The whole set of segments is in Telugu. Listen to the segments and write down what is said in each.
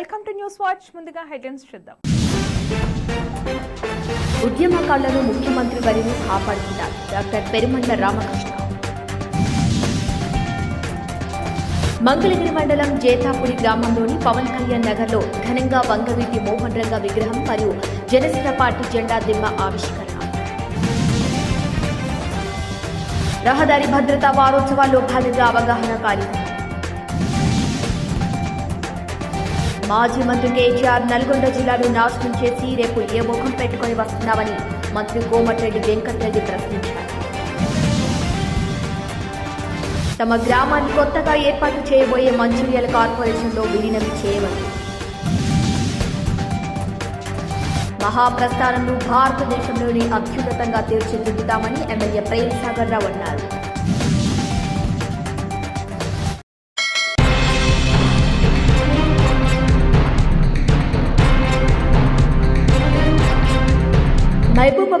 Welcome to news watch. ముందుగా హెడ్లైన్స్ చూద్దాం. ఉద్యమకారులను ముఖ్యమంత్రి వరిని కాపాడుతున్నారు. డాక్టర్ పెరుమండ రామకృష్ణ. మంగళగిరి మండలం జేతాపురి గ్రామంలోని పవన్ కళ్యాణ్ నగర్లో ఘనంగా వంగవీటి మోహన్ రంగ విగ్రహం మరియు జనసేన పార్టీ జెండా దిమ్మ ఆవిష్కరణ. రహదారి భద్రతా వారోత్సవాల్లో భాగంగా అవగాహన కార్యక్రమం. మాజీ మంత్రి కేటీఆర్ నల్గొండ జిల్లాను నాశనం చేసి రేపు ఏ ముఖం పెట్టుకొని వస్తున్నామని మంత్రి కోమటిరెడ్డి వెంకటరెడ్డి ప్రశ్నించారు. తమ గ్రామాన్ని కొత్తగా ఏర్పాటు చేయబోయే మంచిర్యాల కార్పొరేషన్లో విలీనం చేయమని. మహాప్రస్థానంను భారతదేశంలోని అత్యున్నతంగా తీర్చిదిద్దుతామని ఎమ్మెల్యే ప్రేమ్ సాగర్ రావు అన్నారు.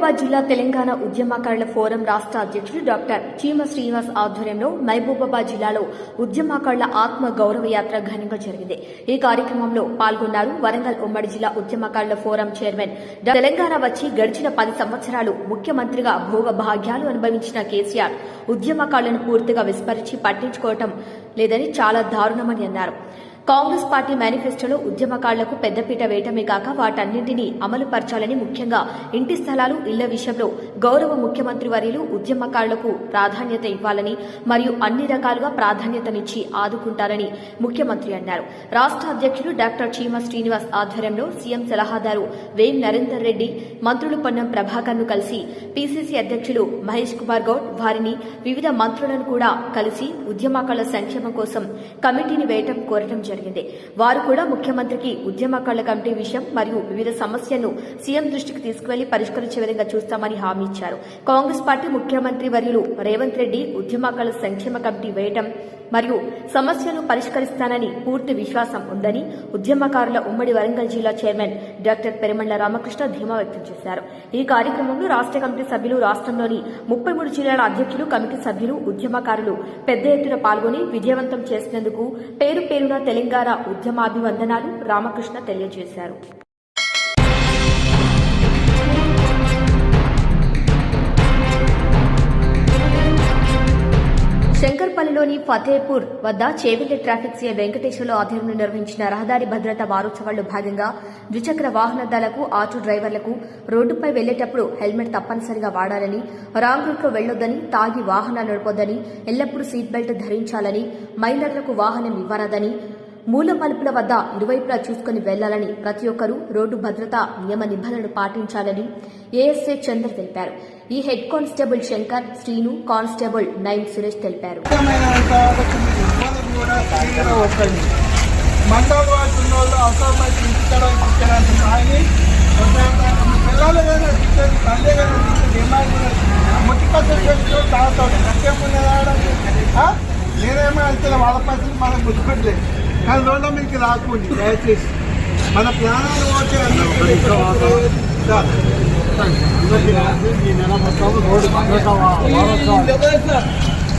మహబూబాబాద్ జిల్లా తెలంగాణ ఉద్యమకారుల ఫోరం రాష్ట్ర అధ్యక్షుడు డాక్టర్ చీమ శ్రీనివాస్ ఆధ్వర్యంలో మహబూబాబాద్ జిల్లాలో ఉద్యమకారుల ఆత్మ గౌరవ యాత్ర ఘనంగా జరిగింది. ఈ కార్యక్రమంలో పాల్గొన్నారు వరంగల్ ఉమ్మడి జిల్లా ఉద్యమకారుల ఫోరం చైర్మన్. తెలంగాణ వచ్చి గడిచిన పది సంవత్సరాలు ముఖ్యమంత్రిగా భోగ భాగ్యాలు అనుభవించిన కేసీఆర్ ఉద్యమకారులను పూర్తిగా విస్మరించి పట్టించుకోవటం లేదని చాలా దారుణమని అన్నారు. కాంగ్రెస్ పార్టీ మేనిఫెస్టోలో ఉద్యమకాళ్ళకు పెద్దపీట వేయటమే కాక వాటన్నింటినీ అమలు పరచాలని ముఖ్యంగా ఇంటి స్థలాలు ఇళ్ళ విషయంలో గౌరవ ముఖ్యమంత్రి వర్యులు ఉద్యమకారులకు ప్రాధాన్యత ఇవ్వాలని మరియు అన్ని రకాలుగా ప్రాధాన్యతనిచ్చి ఆదుకుంటారని ముఖ్యమంత్రి అన్నారు. రాష్ట్ర అధ్యక్షుడు డాక్టర్ చీమ శ్రీనివాస్ ఆధ్వర్యంలో సీఎం సలహాదారు వేం నరేందర్ రెడ్డి మంత్రులు పొన్నం ప్రభాకర్ను కలిసి పీసీసీ అధ్యక్షులు మహేష్ కుమార్ గౌడ్ వారిని వివిధ మంత్రులను కూడా కలిసి ఉద్యమకారుల సంక్షేమం కోసం కమిటీని వేయటం కోరటం జరిగింది. వారు కూడా ముఖ్యమంత్రికి ఉద్యమకారుల కమిటీ విషయం మరియు వివిధ సమస్యలను సీఎం దృష్టికి తీసుకువెళ్ళి పరిష్కరించే విధంగా చూస్తామని హామీ ఇచ్చారు. కాంగ్రెస్ పార్టీ ముఖ్యమంత్రి వర్యులు రేవంత్ రెడ్డి ఉద్యమకాల సంక్షేమ కమిటీ వేయటం మరియు సమస్యను పరిష్కరిస్తానని పూర్తి విశ్వాసం ఉందని ఉద్యమకారుల ఉమ్మడి వరంగల్ జిల్లా చైర్మన్ డాక్టర్ పెరుమండ్ల రామకృష్ణ ధీమా వ్యక్తం చేశారు. ఈ కార్యక్రమంలో రాష్ట్ర కమిటీ సభ్యులు రాష్ట్రంలోని ముప్పై మూడు జిల్లాల అధ్యక్షులు కమిటీ సభ్యులు ఉద్యమకారులు పెద్ద ఎత్తున పాల్గొని విజయవంతం చేసినందుకు పేరు పేరున తెలంగాణ ఉద్యమాభివందనాలు రామకృష్ణ తెలియజేశారు. శంకర్పల్లిలోని ఫతేపూర్ వద్ద చేవెళ్ళి ట్రాఫిక్ సీఐ వెంకటేశ్వర్లు ఆధ్వర్యంలో నిర్వహించిన రహదారి భద్రతా వారోత్సవాల్లో భాగంగా ద్విచక్ర వాహనదారులకు ఆటో డ్రైవర్లకు రోడ్డుపై వెళ్ళేటప్పుడు హెల్మెట్ తప్పనిసరిగా వాడాలని రాంగ్ రూట్లో వెళ్ళొద్దని తాగి వాహనాలు నడపొద్దని ఎల్లప్పుడూ సీట్ బెల్ట్ ధరించాలని మైలర్లకు వాహనం ఇవ్వరాదని మూల మలుపుల వద్ద ఇరువైపులా చూసుకుని వెళ్ళాలని ప్రతి ఒక్కరూ రోడ్డు భద్రతా నియమ నిబంధనలు పాటించాలని ఏఎస్ఏ చంద్ర తెలిపారు. ఈ head constable Shankar Srinu constable nine Suresh తెలిపారు. నేనేమో అయితే వాళ్ళ పరిస్థితి మనం గుర్తుపెట్టలేదు. కానీ రెండు మీకు రాకుండి దయచేసి మన ప్రాణాలు వచ్చే ఈ నెల మొత్తం రోడ్డు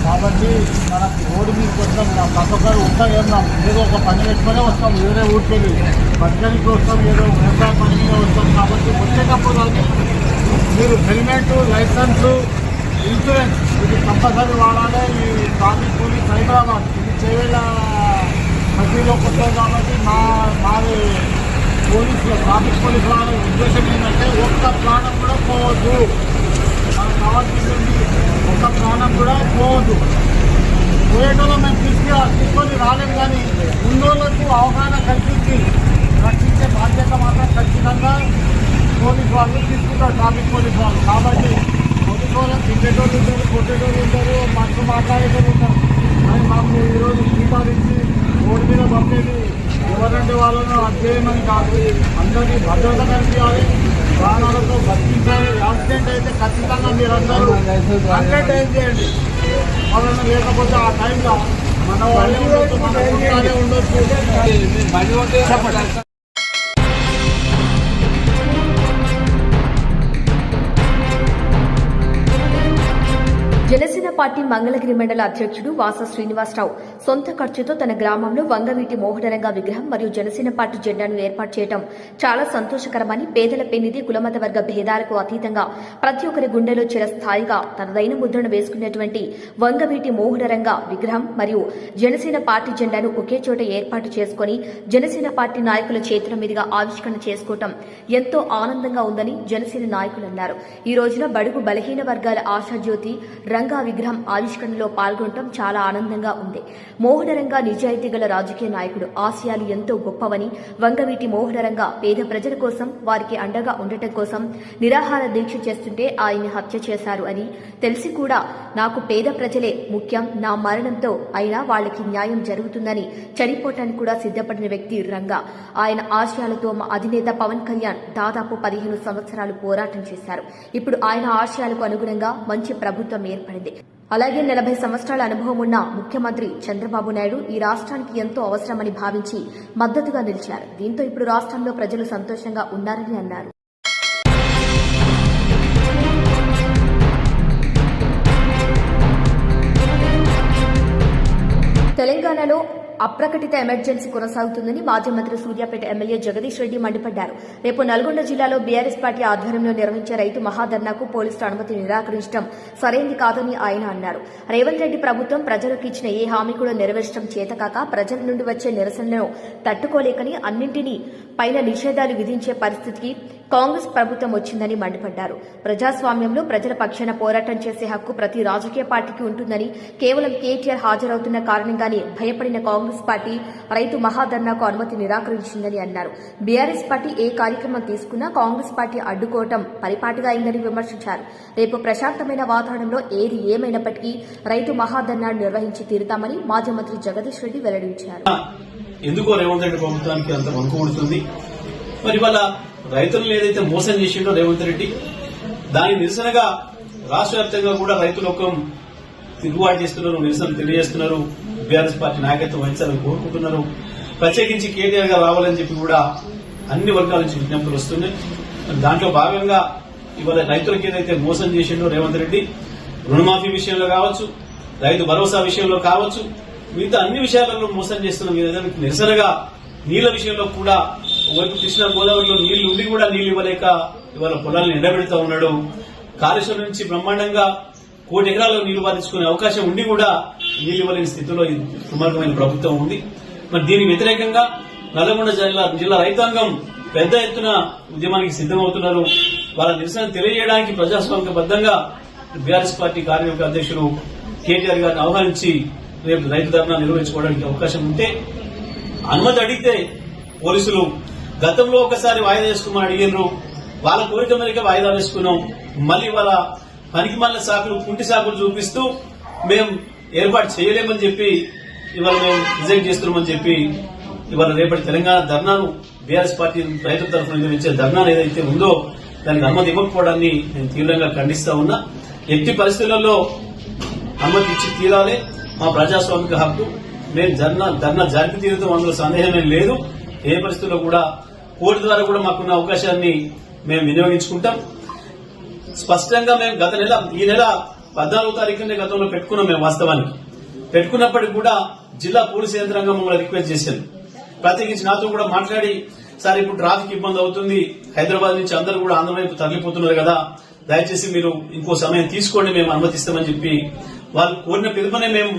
కాబట్టి మనకి రోడ్డు మీద వస్తాం ప్రతి ఒక్కరు ఉంటాం ఏమన్నాం ఏదో ఒక పని పెట్టుకునే వస్తాం వేరే ఊరికి వెళ్ళి. వస్తాం ఏదో వ్యవసాయ పని మీద వస్తాం. కాబట్టి వచ్చేటప్పుడు మీరు హెల్మెట్ లైసెన్స్ ఇన్సూరెన్స్ ఇది కంపల్సరీ వాడాలి. ఈ ట్రాఫిక్ పోలీస్ హైదరాబాద్ ఇది చేవేళ్ళ మధ్యలో కొట్టారు కాబట్టి మా మాది పోలీసులు ట్రాఫిక్ పోలీసుల ఉద్దేశం ఏంటంటే ఒక్క ప్రాణం కూడా పోవద్దు. మనకు కావాల్సింది ఒక్క ప్రాణం కూడా పోవద్దు. పోయేటోళ్ళు మేము తీసుకు తీసుకొని రాలేదు కానీ ఉన్నోళ్ళకు అవగాహన కల్పించి రక్షించే బాధ్యత మాత్రం ఖచ్చితంగా పోలీసు వాళ్ళు తీసుకుంటారు ట్రాఫిక్ పోలీసు వాళ్ళు. కాబట్టి పోలీసు వాళ్ళు తిట్టేటోళ్ళు ఉంటారు కొట్టేటోళ్ళు ఉంటారు మనసు మాట్లాడేటోళ్ళు ఉంటారు. కానీ మాకు ఈరోజు దీపాలించి రోడ్డు మీద పంపేది ఎవరంటే వాళ్ళను అధ్యయనం కాదు. అందరికీ భద్రత కల్పించాలి. ప్రాణాలతో బతికించాలి. యాక్సిడెంట్ అయితే ఖచ్చితంగా మీరందరూ హండ్రెడ్ ఏం చేయండి? వాళ్ళని లేకపోతే ఆ టైంలో మన వాళ్ళే ఉండొచ్చు మన ఉండొచ్చు చెప్పండి. పార్టీ మంగళగిరి మండల అధ్యక్షుడు వాస శ్రీనివాసరావు సొంత ఖర్చుతో తన గ్రామంలో వంగవీటి మోహనరంగ విగ్రహం మరియు జనసేన పార్టీ జెండాను ఏర్పాటు చేయడం చాలా సంతోషకరమని పేదల పెన్నిధి కులమత వర్గ భేదాలకు అతీతంగా ప్రతి ఒక్కరి గుండెలో చిరస్థాయిగా తనదైన ముద్రను వేసుకున్నటువంటి వంగవీటి మోహనరంగ విగ్రహం మరియు జనసేన పార్టీ జెండాను ఒకే చోట ఏర్పాటు చేసుకుని జనసేన పార్టీ నాయకుల చేతుల మీదుగా ఆవిష్కరణ చేసుకోవటం ఎంతో ఆనందంగా ఉందని జనసేన నాయకులు అన్నారు. ఈ రోజున బడుగు బలహీన వర్గాల ఆశాజ్యోతి రంగా విగ్రహం ఆవిష్కరణలో పాల్గొనడం చాలా ఆనందంగా ఉంది. మోహనరంగా నిజాయితీ గల రాజకీయ నాయకుడు ఆశయాలు ఎంతో గొప్పవని వంగవీటి మోహనరంగా పేద ప్రజల కోసం వారికి అండగా ఉండటం కోసం నిరాహార దీక్ష చేస్తుంటే ఆయన్ని హత్య చేశారు అని తెలిసి కూడా నాకు పేద ప్రజలే ముఖ్యం నా మరణంతో అయినా వాళ్ళకి న్యాయం జరుగుతుందని చనిపోవటానికి కూడా సిద్ధపడిన వ్యక్తి రంగా. ఆయన ఆశయాలతో మా అధినేత పవన్ కళ్యాణ్ దాదాపు పదిహేను సంవత్సరాలు పోరాటం చేశారు. ఇప్పుడు ఆయన ఆశయాలకు అనుగుణంగా మంచి ప్రభుత్వం ఏర్పడింది. అలాగే నలభై సంవత్సరాల అనుభవం ఉన్న ముఖ్యమంత్రి చంద్రబాబు నాయుడు ఈ రాష్ట్రానికి ఎంతో అవసరమని భావించి మద్దతుగా నిలిచారు. దీంతో ఇప్పుడు రాష్ట్రంలో ప్రజలు సంతోషంగా ఉన్నారని అన్నారు. తెలంగాణలో అప్రకటిత ఎమర్జెన్సీ కొనసాగుతుందని మాజీ మంత్రి సూర్యాపేట ఎమ్మెల్యే జగదీష్ రెడ్డి మండిపడ్డారు. రేపు నల్గొండ జిల్లాలో బీఆర్ఎస్ పార్టీ ఆధ్వర్యంలో నిర్వహించే రైతు మహాధర్నాకు పోలీసులు అనుమతి నిరాకరించడం సరైంది కాదని ఆయన అన్నారు. రేవంత్ రెడ్డి ప్రభుత్వం ప్రజలకు ఇచ్చిన ఏ హామీ కూడా నెరవేర్చడం చేతకాక ప్రజల నుండి వచ్చే నిరసనలను తట్టుకోలేకని అన్నింటినీ పైన నిషేధాలు విధించే పరిస్థితికి కాంగ్రెస్ ప్రభుత్వం వచ్చిందని మండిపడ్డారు. ప్రజాస్వామ్యంలో ప్రజల పక్షాన పోరాటం చేసే హక్కు ప్రతి రాజకీయ పార్టీకి ఉంటుందని కేవలం కేటీఆర్ హాజరవుతున్న కారణంగానే భయపడిన కాంగ్రెస్ కాంగ్రెస్ పార్టీ రైతు మహాధర్నాకు అనుమతి నిరాకరించిందని అన్నారు. బీఆర్ఎస్ పార్టీ ఏ కార్యక్రమం తీసుకున్నా కాంగ్రెస్ పార్టీ అడ్డుకోవటం పరిపాటిగా అయిందని విమర్శించారు. రేపు ప్రశాంతమైన వాతావరణంలో ఏది ఏమైనప్పటికీ రైతు మహాధర్నా నిర్వహించి తీరుతామని మాజీ మంత్రి జగదీష్ రెడ్డి వెల్లడించారు. ఎందుకో రేవంత్ రెడ్డి ప్రభుత్వానికి అంత వంకుముడుతుంది మరి వాళ్ళ రైతులను ఏదైతే మోసం చేసిండో రేవంత్ రెడ్డి దాని నిరసనగా రాష్ట్ర వ్యాప్తంగా కూడా రైతులు ఒక తిరుగుబాటు చేస్తున్నారు నిరసన తెలియజేస్తున్నారు. బీఆర్ఎస్ పార్టీ నాయకత్వం వహించాలని కోరుకుంటున్నారు. ప్రత్యేకించి కేటీఆర్ గారు రావాలని చెప్పి కూడా అన్ని వర్గాల నుంచి విజ్ఞప్తులు వస్తున్నాయి. దాంట్లో భాగంగా ఇవాళ రైతులకు ఏదైతే మోసం చేసిండో రేవంత్ రెడ్డి రుణమాఫీ విషయంలో కావచ్చు రైతు భరోసా విషయంలో కావచ్చు మిగతా అన్ని విషయాలలో మోసం చేస్తున్న. మీ నిరసనగా నీళ్ళ విషయంలో కూడా ఒకవైపు కృష్ణా గోదావరిలో నీళ్ళు ఉండి కూడా నీళ్ళు ఇవ్వలేక ఇవాళ పొలాలను ఎండబెడతా ఉన్నాడు. కాళేశ్వరం నుంచి బ్రహ్మాండంగా కోటి ఎకరాల్లో నీళ్ళు బాధించుకునే అవకాశం ఉండి కూడా నీళ్ళు స్థితిలో ఈ దుర్మార్గమైన ప్రభుత్వం ఉంది. మరి దీనికి వ్యతిరేకంగా నల్లగొండ జిల్లా జిల్లా రైతాంగం పెద్ద ఎత్తున ఉద్యమానికి సిద్దమవుతున్నారు వాళ్ళ నిరసన తెలియజేయడానికి ప్రజాస్వామికబద్దంగా బీఆర్ఎస్ పార్టీ కార్యవర్గ అధ్యక్షులు కేటీఆర్ గారిని ఆహ్వానించి రేపు రైతు ధర్నా నిర్వహించుకోవడానికి అవకాశం ఉంటే అనుమతి అడిగితే పోలీసులు గతంలో ఒకసారి వాయిదా వేసుకోమని అడిగినారు వాళ్ళ కోరిక మేరకే వాయిదా వేసుకున్నాం. మళ్ళీ వాళ్ళ పనికి మళ్ళీ సాకులు కుంటి సాకులు చూపిస్తూ మేము ఏర్పాటు చేయలేమని చెప్పి ఇవాళ మేము రిజెక్ట్ చేస్తున్నామని చెప్పి ఇవాళ రేపటి తెలంగాణ ధర్నాను బీఆర్ఎస్ పార్టీ రైతుల తరఫున నిర్వహించే ధర్నా ఏదైతే ఉందో దానికి అనుమతి ఇవ్వకపోవడాన్ని నేను తీవ్రంగా ఖండిస్తా ఉన్నా. ఎట్టి పరిస్థితులలో అనుమతి ఇచ్చి తీరాలి. మా ప్రజాస్వామిక హక్కు. మేము ధర్నా ధర్నా జరిపి తీరుతాం అందులో సందేహమే లేదు. ఏ పరిస్థితుల్లో కూడా కోర్టు ద్వారా కూడా మాకున్న అవకాశాన్ని మేము వినియోగించుకుంటాం. స్పష్టంగా మేము గత నెల ఈ నెల పద్నాలుగు తారీఖునే గతంలో పెట్టుకున్నాం మేము వాస్తవానికి పెట్టుకున్నప్పటికి కూడా జిల్లా పోలీసు యంత్రాంగం మమ్మల్ని రిక్వెస్ట్ చేశారు ప్రత్యేకించి నాతో కూడా మాట్లాడి సార్ ఇప్పుడు ట్రాఫిక్ ఇబ్బంది అవుతుంది. హైదరాబాద్ నుంచి అందరూ కూడా ఆంధ్ర వైపు తరలిపోతున్నారు కదా. దయచేసి మీరు ఇంకో సమయం తీసుకోండి మేము అనుమతిస్తామని చెప్పి. వాళ్ళు కోరిన పిలుపునే మేము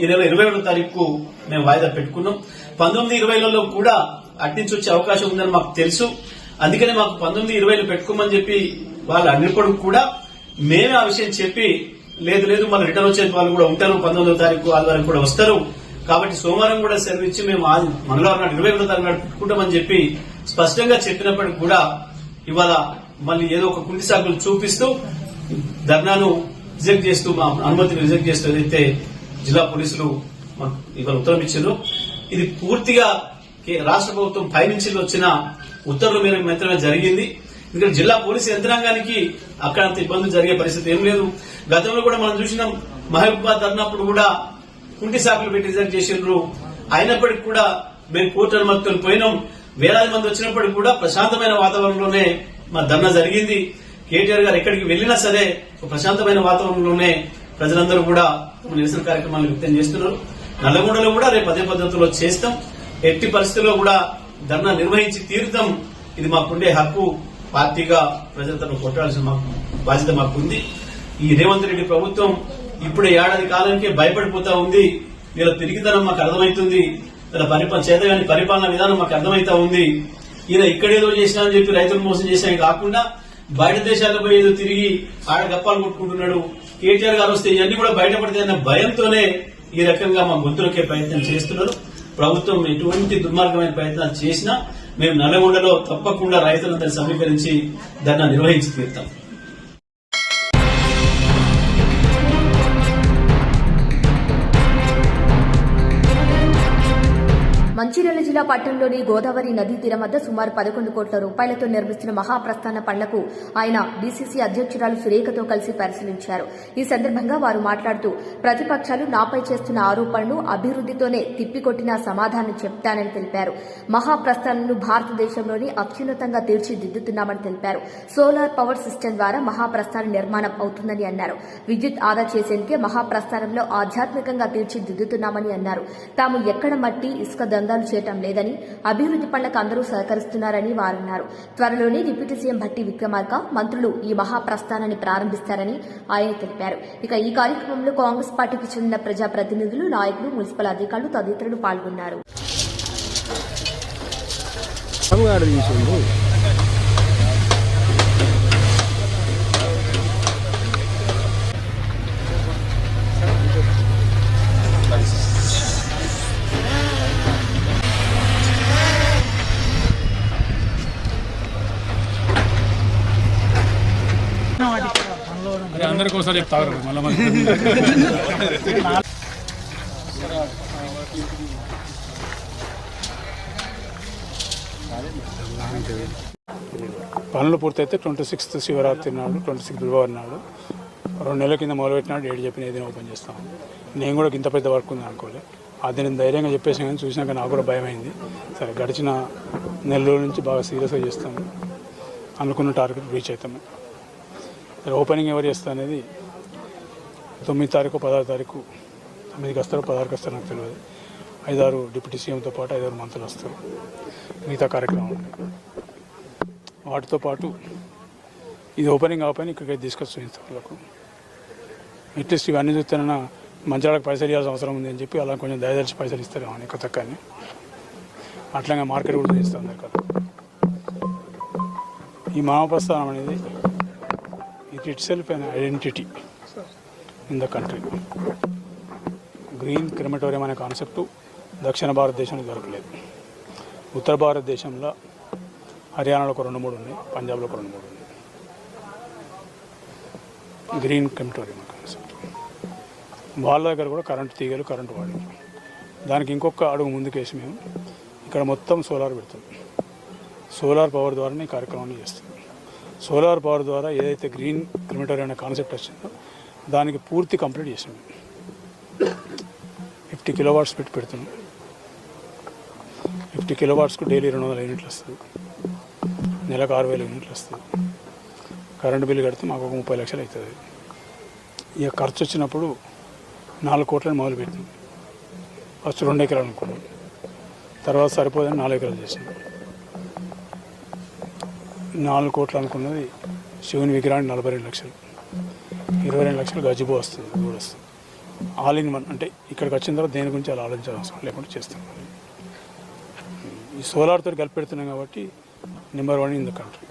ఈ నెల ఇరవై ఒకటో తారీఖు మేము వాయిదా పెట్టుకున్నాం. పంతొమ్మిది ఇరవైలలో కూడా అట్నుంచి వచ్చే అవకాశం ఉందని మాకు తెలుసు. అందుకనే మాకు పంతొమ్మిది ఇరవైలో పెట్టుకోమని చెప్పి వాళ్ళు అడ్డుకోవడం కూడా మేమే ఆ విషయం చెప్పి లేదు లేదు మన రిటర్న్ వచ్చే వాళ్ళు కూడా ఉంటారు. పంతొమ్మిదో తారీఖు ఆదివారం కూడా వస్తారు. కాబట్టి సోమవారం కూడా సెలవు ఇచ్చి మేము మంగళవారం నాడు ఇరవై ఒకటో తారీఖు నాడు పెట్టుకుంటామని చెప్పి స్పష్టంగా చెప్పినప్పటికీ కూడా ఇవాళ మళ్ళీ ఏదో ఒక కుంటి సాకులు చూపిస్తూ ధర్నాను రిజెక్ట్ చేస్తూ మా అనుమతిని రిజెక్ట్ చేస్తూ ఏదైతే జిల్లా పోలీసులు ఇవాళ ఉత్తరం ఇచ్చారో ఇది పూర్తిగా రాష్ట్ర ప్రభుత్వం పైనుంచి వచ్చిన ఉత్తర్వుల మేరకు మాత్రమే జరిగింది. ఎందుకంటే జిల్లా పోలీసు యంత్రాంగానికి అక్కడ అంత ఇబ్బందులు జరిగే పరిస్థితి ఏం లేదు. గతంలో కూడా మనం చూసినాం మహబూబాద్ అన్నప్పుడు కూడా కుంటి సాకులు పెట్టి రిజెక్ట్ చేసిండ్రు. అయినప్పటికీ కూడా మేము కోర్టు అనుమతితో పోయినాం. వేలాది మంది వచ్చినప్పటికీ కూడా ప్రశాంతమైన వాతావరణంలోనే మా ధర్నా జరిగింది. కేటీఆర్ గారు ఎక్కడికి వెళ్ళినా సరే ఒక ప్రశాంతమైన వాతావరణంలోనే ప్రజలందరూ కూడా తమ నిరసన కార్యక్రమాలు వ్యక్తం చేస్తున్నారు. నల్లగొండలో కూడా రేపు అదే పద్ధతిలో చేస్తాం. ఎట్టి పరిస్థితుల్లో కూడా ధర్నా నిర్వహించి తీరుతాం. ఇది మాకుండే హక్కు. పార్టీగా ప్రజల తరఫున కొట్టాల్సిన మాకు బాధ్యత మాకుంది. ఈ రేవంత్ రెడ్డి ప్రభుత్వం ఇప్పుడే ఏడాది కాలానికే భయపడిపోతా ఉంది. వీళ్ళ తిరిగితనం మాకు అర్థమవుతుంది. వీళ్ళ పరిపాలన చేతగాని పరిపాలన విధానం మాకు అర్థమవుతా ఉంది. ఈయన ఇక్కడేదో చేసినా అని చెప్పి రైతులు మోసం చేసినా కాకుండా బయట దేశాలకు పోయి ఏదో తిరిగి ఆడ గప్పాలు కొట్టుకుంటున్నాడు. కేటీఆర్ గారు వస్తే ఇవన్నీ కూడా బయటపడతాయన్న భయంతోనే ఈ రకంగా మా గొంతులకే ప్రయత్నం చేస్తున్నారు. ప్రభుత్వం ఎటువంటి దుర్మార్గమైన ప్రయత్నాలు చేసినా మేము నల్లగొండలో తప్పకుండా రైతులందరినీ సమీకరించి ధర్నా నిర్వహించి తీరుతాం. పట్టణంలోని గోదావరి నదీ తీరం వద్ద సుమారు పదకొండు కోట్ల రూపాయలతో నిర్మిస్తున్న మహాప్రస్థాన పనులకు ఆయన డీసీసీ అధ్యక్షురాలు సురేఖతో కలిసి పరిశీలించారు. ఈ సందర్భంగా వారు మాట్లాడుతూ ప్రతిపక్షాలు నాపై చేస్తున్న ఆరోపణలు అభివృద్దితోనే తిప్పికొట్టిన సమాధానం చెప్తానని తెలిపారు. మహాప్రస్థానంను భారతదేశంలోని అత్యున్నతంగా తీర్చిదిద్దుతున్నామని తెలిపారు. సోలార్ పవర్ సిస్టమ్ ద్వారా మహాప్రస్థాన నిర్మాణం అవుతుందని అన్నారు. విద్యుత్ ఆదా చేసేందుకే మహాప్రస్థానంలో ఆధ్యాత్మికంగా తీర్చిదిద్దుతున్నామని అన్నారు. తాము ఎక్కడ మట్టి ఇసుక దందాలు చేయటం లేదని అభివృద్ది పనులకు అందరూ సహకరిస్తున్నారని వారన్నారు. త్వరలోనే డిప్యూటీ సీఎం భట్టి విక్రమార్క మంత్రులు ఈ మహాప్రస్థానాన్ని ప్రారంభిస్తారని ఆయన తెలిపారు. ఇక ఈ కార్యక్రమంలో కాంగ్రెస్ పార్టీకి చెందిన ప్రజాప్రతినిధులు నాయకులు మున్సిపల్ అధికారులు తదితరులు పాల్గొన్నారు. అరే అందరికి చెప్తారు మళ్ళీ పనులు పూర్తయితే ట్వంటీ సిక్స్త్ శివరాత్రి నాడు ట్వంటీ సిక్స్త్ ఫిబ్రవరి నాడు రెండు నెలల కింద మొదలుపెట్టినాడు డేట్ చెప్పిన ఏదైనా ఓపెన్ చేస్తాం. నేను కూడా ఇంత పెద్ద వర్క్ ఉంది అనుకోలే. అది నేను ధైర్యంగా చెప్పేసాను కానీ చూసినాక నాకు కూడా భయం అయింది సరే గడిచిన నెల రోజుల నుంచి బాగా సీరియస్గా చేస్తాము అనుకున్న టార్గెట్ రీచ్ అవుతాము. ఓపెనింగ్ ఎవరు చేస్తా అనేది తొమ్మిది తారీఖు పదహారు తారీఖు తొమ్మిదికి వస్తారు పదహారుకి వస్తారు నాకు తెలియదు. ఐదారు డిప్యూటీ సీఎంతో పాటు ఐదారు మంత్రులు వస్తారు. మిగతా కార్యక్రమం. వాటితో పాటు ఇది ఓపెనింగ్ కాకపోయినా ఇక్కడికి తీసుకొస్తాం వాళ్ళకు అట్లీస్ట్ ఇవన్నీ చూస్తేనన్నా మంచాలకు పైసలు ఇవ్వాల్సిన అవసరం ఉంది అని చెప్పి అలా కొంచెం దయదర్చి పైసలు ఇస్తారు అని కొత్త కానీ అట్లాగే మార్కెట్ కూడా చూపిస్తాం అందరికీ ఈ ఈ మానవప్రస్థానం అనేది it it self and identity in the country green crematorium అనే కాన్సెప్ట్ దక్షిణ భారతదేశంలో దొరకలేదు ఉత్తర భారతదేశంలో హర్యానాలో ఒక రెండు మూడు ఉన్నాయి పంజాబ్లో ఒక రెండు మూడు ఉన్నాయి. గ్రీన్ క్రిమటోరియం కాన్సెప్ట్ వాళ్ళ దగ్గర కూడా కరెంటు తీగలు కరెంటు వాడి. దానికి ఇంకొక అడుగు ముందుకేసి మేము ఇక్కడ మొత్తం సోలార్ పెడుతుంది సోలార్ పవర్ ద్వారానే ఈ కార్యక్రమాన్ని చేస్తుంది సోలార్ పవర్ ద్వారా ఏదైతే గ్రీన్ క్రిమిటోరీ అనే కాన్సెప్ట్ వచ్చిందో దానికి పూర్తి కంప్లీట్ చేసాం ఫిఫ్టీ కిలో వాట్స్ పెట్టి పెడుతున్నాం. ఫిఫ్టీ కిలో వాట్స్కు డైలీ రెండు వందల యూనిట్లు వస్తుంది. నెలకు ఆరు వేల యూనిట్లు వస్తుంది. కరెంటు బిల్లు కడితే మాకు ఒక ముప్పై లక్షలు అవుతుంది. ఇక ఖర్చు వచ్చినప్పుడు నాలుగు కోట్లని మొదలుపెట్టింది ఫస్ట్ రెండు ఎకరాలు అనుకున్నాం. తర్వాత సరిపోదని నాలుగు ఎకరాలు చేసింది. నాలుగు కోట్లు అనుకున్నది శివుని విగ్రహానికి నలభై రెండు లక్షలు. ఇరవై రెండు లక్షలు గజిబో వస్తుంది కూడా వస్తుంది. ఆల్ ఇన్ వన్ అంటే ఇక్కడికి వచ్చిన తర్వాత దేని గురించి అలా ఆలోచించాల్సిన అవసరం లేకుండా చేస్తాం. ఈ సోలార్తో కలిపి పెడుతున్నాం కాబట్టి number one in the country.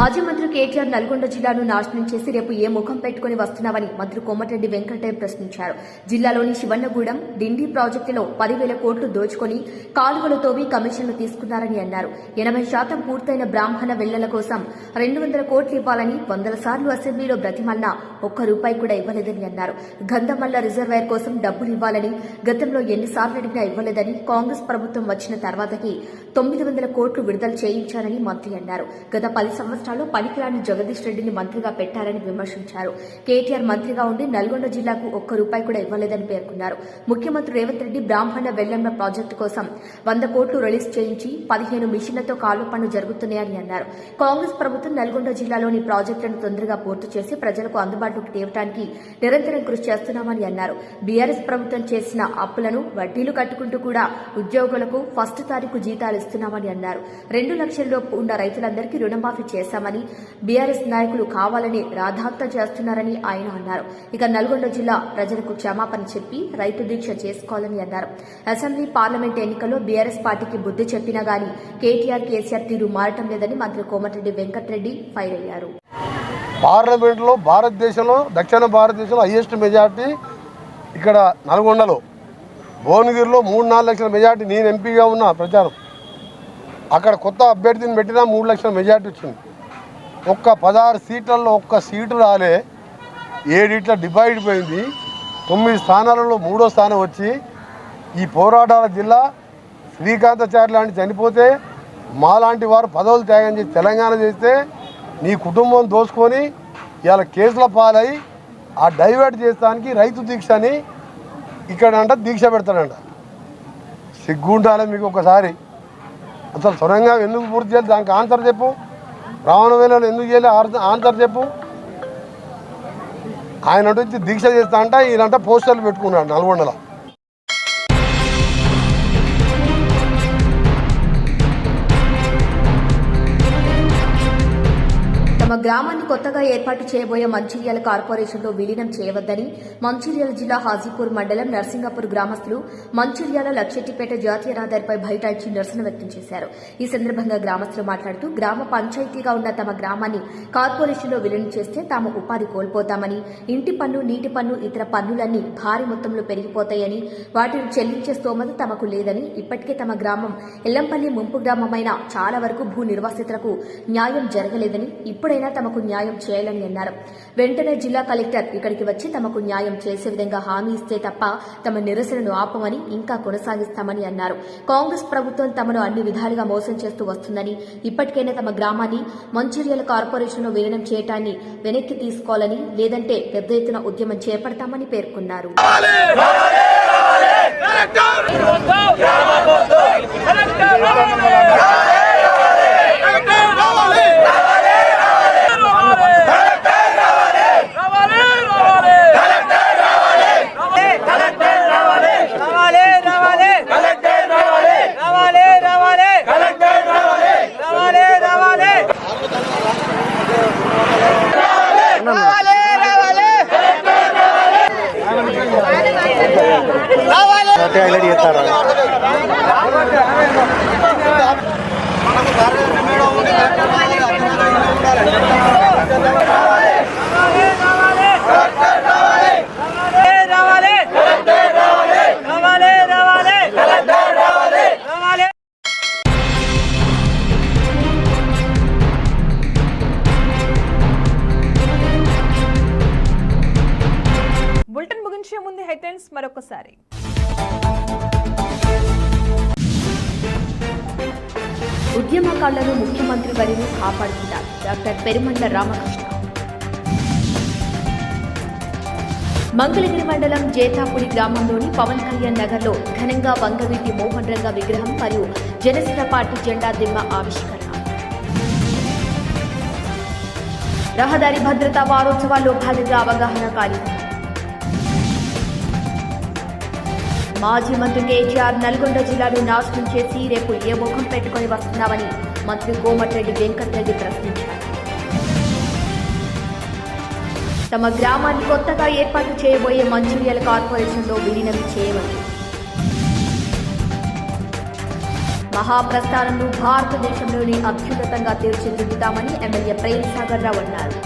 మాజీ మంత్రి కేటీఆర్ నల్గొండ జిల్లాను నాశనం చేసి రేపు ఏ ముఖం పెట్టుకుని వస్తున్నావని మంత్రి కోమటిరెడ్డి వెంకటయ్య ప్రశ్నించారు. జిల్లాలోని శివన్నగూడెం డిండి ప్రాజెక్టులో పదివేల కోట్లు దోచుకొని కాలువలు తోవి కమిషన్లు తీసుకున్నారని అన్నారు. ఎనభై శాతం పూర్తయిన బ్రాహ్మణ వెళ్ళల కోసం రెండు వందల కోట్లు ఇవ్వాలని వందల సార్లు అసెంబ్లీలో బ్రతిమల్నా ఒక్క రూపాయి కూడా ఇవ్వలేదని అన్నారు. గంధమల్ల రిజర్వాయర్ కోసం డబ్బులు ఇవ్వాలని గతంలో ఎన్నిసార్లు అడిగినా ఇవ్వలేదని కాంగ్రెస్ ప్రభుత్వం వచ్చిన తర్వాతకి తొమ్మిది వందల కోట్లు విడుదల చేయించారని మంత్రి అన్నారు. గత పది సంవత్సరాలు పనికి పనికిరాని జగదీష్ రెడ్డిని మంత్రిగా పెట్టారని విమర్శించారు. కేటీఆర్ మంత్రిగా ఉండి నల్గొండ జిల్లాకు ఒక్క రూపాయి కూడా ఇవ్వలేదని పేర్కొన్నారు. ముఖ్యమంత్రి రేవంత్ రెడ్డి బ్రాహ్మణ వెల్లెమ్మ ప్రాజెక్టు కోసం వంద కోట్లు రిలీజ్ చేయించి పదిహేను మిషన్లతో కాలు పనులు జరుగుతున్నాయని అన్నారు. కాంగ్రెస్ ప్రభుత్వం నల్గొండ జిల్లాలోని ప్రాజెక్టులను తొందరగా పూర్తి చేసి ప్రజలకు అందుబాటులోకి తేవటానికి నిరంతరం కృషి చేస్తున్నామని అన్నారు. బీఆర్ఎస్ ప్రభుత్వం చేసిన అప్పులను వడ్డీలు కట్టుకుంటూ కూడా ఉద్యోగులకు ఫస్ట్ తారీఖు జీతాలు ఇస్తున్నామని అన్నారు. రెండు లక్షల లోపు ఉన్న రైతులందరికీ రుణమాఫీ చేశామని బీఆర్ఎస్ నాయకులు కావాలని రాధాంతం చేస్తున్నారని ఆయన అన్నారు. ఇక నల్గొండ జిల్లా ప్రజలకు క్షమాపణ చెప్పి రైతు దీక్ష చేసుకోవాలని అన్నారు. అసెంబ్లీ పార్లమెంట్ ఎన్నికల్లో బీఆర్ఎస్ పార్టీకి బుద్ధి చెప్పినా గానీ కేటీఆర్ కేసీఆర్ తీరు మారటం లేదని మంత్రి కోమటిరెడ్డి వెంకటరెడ్డి ఫైర్ అయ్యారు. పార్లమెంట్లో భారతదేశంలో దక్షిణ భారతదేశంలో హైయెస్ట్ మెజార్టీ ఇక్కడ నల్గొండలో. భువనగిరిలో మూడు నాలుగు లక్షల మెజార్టీ నేను ఎంపీగా ఉన్న ప్రచారం. అక్కడ కొత్త అభ్యర్థిని పెట్టినా మూడు లక్షల మెజార్టీ వచ్చింది. ఒక్క పదహారు సీట్లలో ఒక్క సీటు రాలే. ఏడిట్ల డివైడ్ పోయింది. తొమ్మిది స్థానాలలో మూడో స్థానం వచ్చి ఈ పోరాటాల జిల్లా శ్రీకాంతాచార్య లాంటి చనిపోతే మాలాంటి వారు పదవులు త్యాగం చేసి తెలంగాణ చేస్తే నీ కుటుంబం దోసుకొని ఇవాళ కేసుల పాలై ఆ డైవర్ట్ చేస్తానికి రైతు దీక్ష అని ఇక్కడ అంట దీక్ష పెడతాడంట. సిగ్గుండాలి మీకు ఒకసారి. అసలు సొరంగా ఎందుకు పూర్తి చేయాలి? దానికి ఆన్సర్ చెప్పు. రావణ వేలలో ఎందుకు చేయాలి? ఆన్సర్ చెప్పు. ఆయన వచ్చి దీక్ష చేస్తా అంట ఈయనంట పోస్టర్లు పెట్టుకున్నాడు నల్గొండలో. తమ గ్రామాన్ని కొత్తగా ఏర్పాటు చేయబోయే మంచిర్యాల కార్పొరేషన్లో విలీనం చేయవద్దని మంచిర్యాల జిల్లా హాజీపూర్ మండలం నర్సింగపూర్ గ్రామస్తులు మంచిర్యాల లక్షెట్టిపేట జాతీయ రహదారిపై బైఠాయించి నిరసన వ్యక్తం చేశారు. ఈ సందర్భంగా గ్రామస్తులు మాట్లాడుతూ గ్రామ పంచాయతీగా ఉన్న తమ గ్రామాన్ని కార్పొరేషన్లో విలీనం చేస్తే తాము ఉపాధి కోల్పోతామని ఇంటి పన్ను నీటి పన్ను ఇతర పన్నులన్నీ భారీ మొత్తంలో పెరిగిపోతాయని వాటిని చెల్లించే స్తోమత తమకు లేదని ఇప్పటికే తమ గ్రామం ఎల్లంపల్లి ముంపు గ్రామమైన చాలా వరకు భూ నిర్వాసితులకు న్యాయం జరగలేదని ఇప్పుడైనా తమకు న్యాయం చేయాలని అన్నారు. వెంటనే జిల్లా కలెక్టర్ ఇక్కడికి వచ్చి తమకు న్యాయం చేసే విధంగా హామీ ఇస్తే తప్ప తమ నిరసనను ఆపమని ఇంకా కొనసాగిస్తామని అన్నారు. కాంగ్రెస్ ప్రభుత్వం తమను అన్ని విధాలుగా మోసం చేస్తూ వస్తుందని ఇప్పటికైనా తమ గ్రామాన్ని మంచిర్యాల కార్పొరేషన్లో విలీనం చేయటాన్ని వెనక్కి తీసుకోవాలని లేదంటే పెద్ద ఎత్తున ఉద్యమం చేపడతామని పేర్కొన్నారు. రావాలి బులెటిన్ ముగించే ముందు హెడ్లైన్స్ మరొకసారి. ఉద్యమకారులను ముఖ్యమంత్రి వరిని కాపాడుతున్నారు. డాక్టర్ పెరుమండ రామకృష్ణ. మంగళగిరి మండలం జేతాపుడి గ్రామంలోని పవన్ కళ్యాణ్ నగర్లో ఘనంగా వంగవీటి మోహన్ రంగ విగ్రహం మరియు జనసేన పార్టీ జెండా దిమ్మ ఆవిష్కరణ. రహదారి భద్రతా వారోత్సవాల్లో భాగంగా అవగాహన కార్యక్రమం. మాజీ మంత్రి కేటీఆర్ నల్గొండ జిల్లాను నాశనం చేసి రేపు ఏ ముఖం పెట్టుకొని వస్తున్నామని మంత్రి కోమటిరెడ్డి వెంకటరెడ్డి ప్రశ్నించారు. తమ గ్రామాన్ని కొత్తగా ఏర్పాటు చేయబోయే మంచిర్యాల కార్పొరేషన్లో విలీనం చేయవచ్చు మహాప్రస్థానంను భారతదేశంలోని అత్యున్నతంగా తీర్చిదిద్దుతామని ఎమ్మెల్యే ప్రేమ్ సాగర్ రావు అన్నారు.